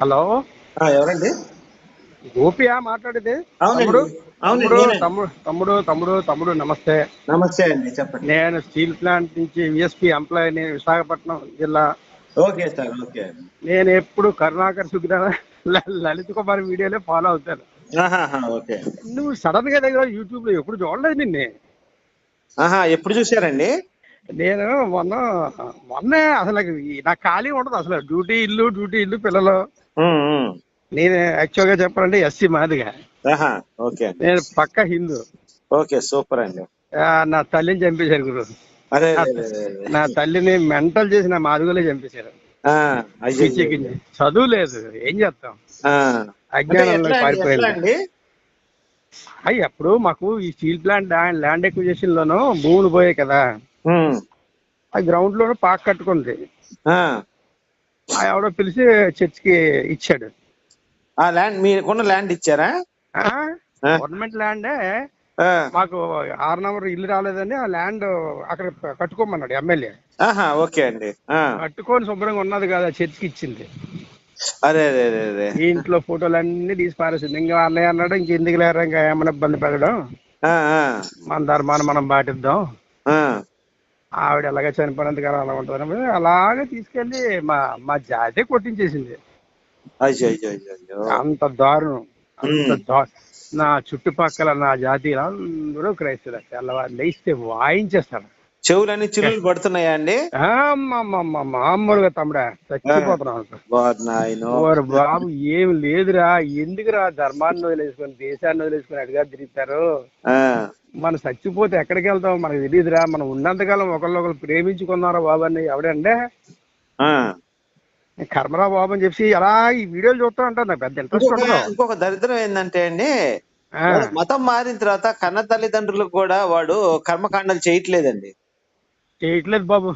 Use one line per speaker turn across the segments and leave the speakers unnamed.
Hello?
ఎవరండి?
గోపియా మాట్లాడేది. తమ్ముడు? తమ్ముడు. తమ్ముడు తమ్ముడు తమ్ముడు తమ్ముడు నమస్తే.
నమస్తే అండి చెప్పండి.
నేను స్టీల్ ప్లాంట్ నుంచి విఎస్పి ఎంప్లాయీని విశాఖపట్నం జిల్లా.
Okay sir okay.
నేను ఎప్పుడు కరుణాకర్ సుగ్ర లలిత్ కుమార్ వీడియోలే ఫాలో అవుతాను.
ఓకే.
నువ్వు సడన్గా దగ్గర యూట్యూబ్లో ఎప్పుడు చూడలేదు నిన్నే?
ఆహా ఎప్పుడు చూసారండి
నేను మొన్న మొన్నే అసలు నాకు ఖాళీ ఉండదు అసలు. డ్యూటీ ఇల్లు డ్యూటీ ఇల్లు పిల్లలు. నేను యాక్చువల్గా చెప్పాలంటే ఎస్సీ మాదిగా
ఓకే
నేను పక్క హిందూ.
ఓకే సూపర్ అండి.
నా తల్లిని చంపేశారు గురు.
అదే.
నా తల్లిని మెంటల్ చేసి నా మాదిగోలే చంపేశారు.
ఆ, అయ్యో.
పిచ్చికింది చదువు లేదు ఏం చేస్తాం? అజ్ఞానంలో పారిపోయింది అయ్యి అప్పుడు మాకు ఈ స్టీల్ ప్లాంట్ ల్యాండ్ ఎక్విజిషన్ లోను భూములు పోయాయి కదా. ఆ గ్రౌండ్ లోను పాక కట్టుకుంది ఎవడో పిలిచి చర్చికి ఇచ్చాడు.
ఆ ల్యాండ్ మీకున్న ల్యాండ్ ఇచ్చారా? ఆ.
గవర్నమెంట్ ల్యాండే. మాకు ఆరు నెంబర్ ఇల్లు రాలేదని ఆ ల్యాండ్ అక్కడ కట్టుకోమన్నాడు ఎమ్మెల్యే.
ఓకే అండి. ఆ.
కట్టుకొని శుభ్రంగా ఉన్నది కదా చర్చికి ఇచ్చింది.
అదే అదే అదే అదే.
ఇంట్లో ఫోటోలు అన్ని తీసి పారేసింది. ఇంకా అన్నయ్య అన్నాడు ఇంకెందుకు లేరా ఇంకా ఏమైనా ఇబ్బంది పెట్టడం? మన ధర్మాన్ని మనం పాటిద్దాం. ఆవిడ ఎలాగ చనిపోయినంత కాలం అలా ఉంటుంది అలాగే తీసుకెళ్ళి మా మా జాతే కొట్టించేసింది. అంత దారుణం. అంత నా చుట్టుపక్కల నా జాతి అందరూ క్రైస్తవులు. తెల్లవారు లేస్తే వాయించేస్తాడు.
చెవులన్నీ చిల్లులు పడుతున్నాయా అండి?
మామూలుగా తమ్ముడా చచ్చిపోతున్నాం
బాబు
ఏం లేదురా ఎందుకురా ధర్మాన్ని వదిలేసుకొని దేశాన్ని వదిలేసుకొని అడిగా తిరుగుతారు? మనం చచ్చిపోతే ఎక్కడికి వెళ్తాం? మనకు తెలియదురా మనం ఉన్నంతకాలం ఒకళ్ళొకరు ప్రేమించుకున్నారా బాబు అని ఎవడంటే
ఆ.
కర్మరా బాబు అని చెప్పి అలా ఈ వీడియోలు చూస్తా ఉంటాను. నాకు పెద్ద ఇంట్రెస్ట్
ఇంకొక దరిద్రం ఏంటంటే అండి మతం మారిన తర్వాత కన్న తల్లిదండ్రులకు కూడా వాడు కర్మకాండాలు చేయట్లేదండి.
చేయట్లేదు బాబు.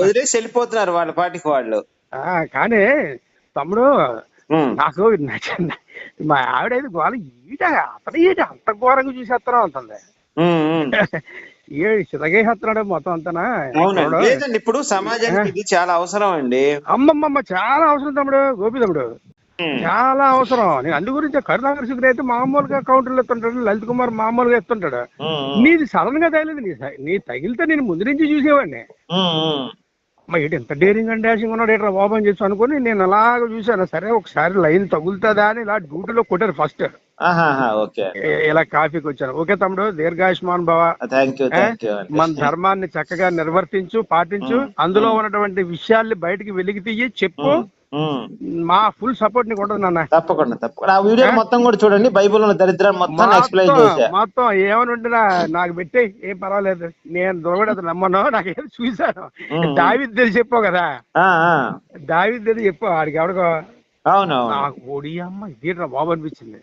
వదిలేసి వెళ్ళిపోతున్నారు వాళ్ళ పాటికి వాళ్ళు.
ఆ, కానీ తమ్ముడు. నాకు నచ్చిన మా ఆవిడ గోళ ఈట అతను ఈట అంత ఘోరంగా చూసేస్తాను అంటుంది. ఏ చితగేసేస్తున్నాడు మొత్తం అంతనా?
లేదండి ఇప్పుడు సమాజానికి ఇది చాలా అవసరం అండి.
అమ్మమ్మమ్మ చాలా అవసరం తమ్ముడు గోపి తమ్ముడు. చాలా అవసరం. నేను అందు గురించి కరుణాకర్ శుక్ర అయితే మామూలుగా కౌంటర్లు ఎత్తుంటాడు లలిత్ కుమార్ మామూలుగా ఎత్తుంటాడు. నీది సడన్గా తగిలేదు నీ నీ తగిలితే నేను ముందు నుంచి చూసేవాడిని. ఏంటి ఎంత డేరింగ్ అండ్ డాషింగ్ ఉన్నాడు? ఏంట్రా బాబు అని చెప్పి అనుకుని నేను అలాగ చూశాను. సరే ఒకసారి లైన్ తగులుతుందా అని ఇలా డ్యూటీలో కొట్టారు ఫస్ట్ ఇలా కాఫీకి వచ్చాను. ఓకే తమ్ముడు దీర్ఘాయుష్మాన్ భవ. మన ధర్మాన్ని చక్కగా నిర్వర్తించు పాటించు. అందులో ఉన్నటువంటి విషయాల్ని బయటికి వెలికి తీయి చెప్పు.
ఉమ్.
మా ఫుల్ సపోర్ట్ నీకు ఉంటుంది నాన్న.
తప్పకుండా తప్పకుండా. ఆ వీడియో మొత్తం కూడా చూడండి బైబిల్ ఉన్న దరిద్రాన్ని మొత్తం ఎక్స్ప్లెయిన్ చేశా
మొత్తం ఏమని ఉంటున్నా నాకు పెట్టి ఏం పర్వాలేదు. నేను దొరకడదు నమ్మను నాకు ఏదో చూశాను. దావిద్ది తెలిసి చెప్పావు కదా. దావిద్ది తెలిసి చెప్పు ఆడికి ఎవడికో
అవునవును.
నాకు ఓడి అమ్మ ఇదేట్రా బాబు అనిపించింది.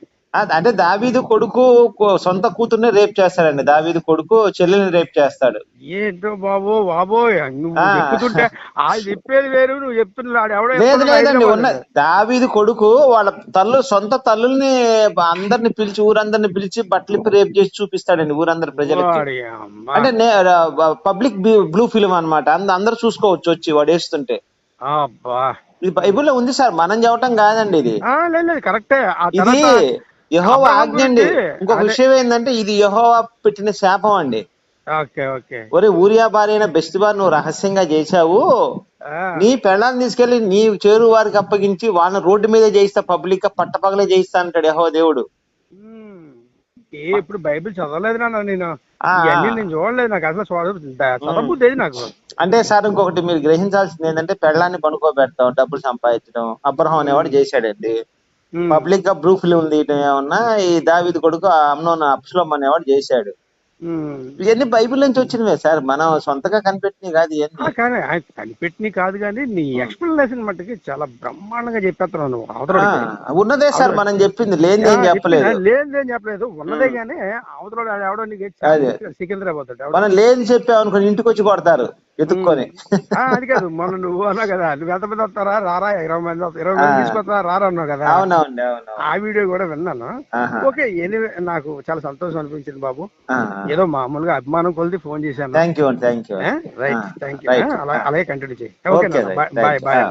అంటే దావీదు కొడుకు సొంత కూతుర్ని రేప్ చేస్తాడండి. దావీదు కొడుకు చెల్లెల్ని రేప్ చేస్తాడు.
ఏంటో బాబు బాబోయ్ నువ్వు
ఆ.
చెప్పేది వేరు నువ్వు చెప్తున్నాడు
లేదు లేదండి ఉన్న. దావీదు కొడుకు వాళ్ళ తల్లు సొంత తల్లుల్ని అందరిని పిలిచి ఊరందరిని పిలిచి బట్టలిప్పి రేప్ చేసి చూపిస్తాడండి ఊరందరి ప్రజలకి. అంటే పబ్లిక్ బ్లూ ఫిల్మ్ అన్నమాట. అంద అందరు చూసుకోవచ్చు వచ్చి వాడు వేస్తుంటే ఇది బైబిల్లో ఉంది సార్ మనం చెప్పటం కాదండి ఇది.
కరెక్టే.
ఇది యహోవా ఆజ్ఞ అండి. ఇంకొక. విషయం ఏంటంటే ఇది యహోవా పెట్టిన శాపం అండి.
Okay okay.
ఒరే ఊరియా భార్య అయిన బెస్టిబార్ నువ్వు రహస్యంగా చేశావు. నీ పెళ్ళాన్ని తీసుకెళ్ళి నీ చేరు వారికి అప్పగించి వాళ్ళని రోడ్డు మీద చేయిస్తా పబ్లిక్గా పట్టపగలే చేయిస్తా అంటాడు యహో దేవుడు.
ఏ ఇప్పుడు బైబిల్ చదవలేదు నాన్న నేను. ఇవన్నీ నేను చూడలేదు నాకు అసలు చదవ చదవబుద్ధి నాకు.
అంటే సార్ ఇంకొకటి మీరు గ్రహించాల్సింది ఏంటంటే పెళ్ళాన్ని పనుకోబెడతాం డబ్బులు సంపాదించడం. అబ్రహం అనేవాడు చేశాడండి. పబ్లిక్గా ప్రూఫ్ ఉంది ఏమన్నా. ఈ దావీదు కొడుకు అమ్నోన్ అప్స్లోమ్ అనేవాడు చేశాడు. ఇవన్నీ బైబిల్ నుంచి వచ్చినవే సార్. మనం సొంతగా కనిపెట్టినవి కాదు ఇవన్నీ.
కానీ ఆయన కనిపెట్టిన కాదు కానీ నీ ఎక్స్ప్లెనేషన్ మట్టుకి చాలా బ్రహ్మాండంగా చెప్పేస్తున్నావు నువ్వు.
ఉన్నదే సార్ మనం చెప్పింది. లేనిది ఏం చెప్పలేదు.
లేదేం చెప్పలేదు. ఉన్నదే కానీ అవతల ఎవడో నీకు. సికింద్రాబాద్.
మనం లేని చెప్పాం అనుకో ఇంటికి వచ్చి కొడతారు. ఎత్తుక్కొని
ఆ, అది కాదు. మొన్న నువ్వు అన్నావు కదా నువ్వు ఎంతమంది వస్తారా? రారా ఇరవై మంది. ఇరవై మంది. తీసుకొస్తారా రారా అన్నావు కదా.
అవునవునండి అవును
ఆ వీడియో కూడా విన్నాను. ఓకే ఎనివే నాకు చాలా సంతోషం అనిపించింది బాబు. ఏదో మామూలుగా అభిమానం కొలిది ఫోన్ చేశాను.
థ్యాంక్ యూ అండి thank you
right thank you అలాగే కంటిన్యూ చేయి.
Okay
bye bye.
బాయ్.